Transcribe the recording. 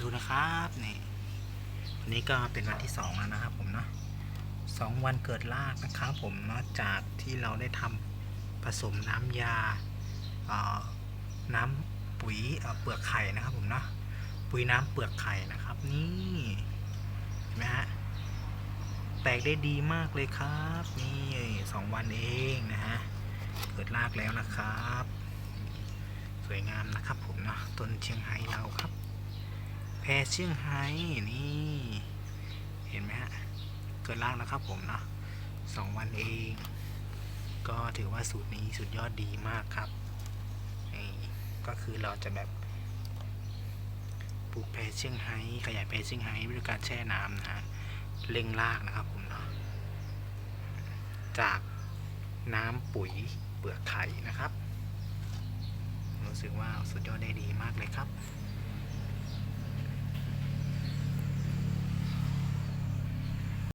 ดูนะครับนี่วันนี้ก็เป็นวันที่สองแล้วนะครับผมเนาะสองวันเกิดลากนะครับผมเนาะจากที่เราได้ทำผสมน้ำยาน้ำปุ๋ยเปลือกไข่นะครับผมเนาะปุ๋ยน้ำเปลือกไข่นะครับ นี่เห็นไหมฮะแตกได้ดีมากเลยครับ นี่สองวันเองนะฮะเกิดลากแล้วนะครับ สวยงามนะครับผมเนาะต้นเชียงไฮ้เราครับ แพรเชียงไฮ้นี่ เห็นไหมฮะ เกิดล่างนะครับผมเนาะสองวันเอง ก็ถือว่าสูตรนี้สุดยอดดีมากครับนี่ก็คือเราจะแบบปลูกแพรเชียงไฮ้ขยายแพรเชียงไฮ้ด้วยการแช่น้ำนะฮะเร่งรากนะครับผมเนาะจากน้ำปุ๋ยเปลือกไข่นะครับ รู้สึกว่าสุดยอดได้ดีมากเลยครับ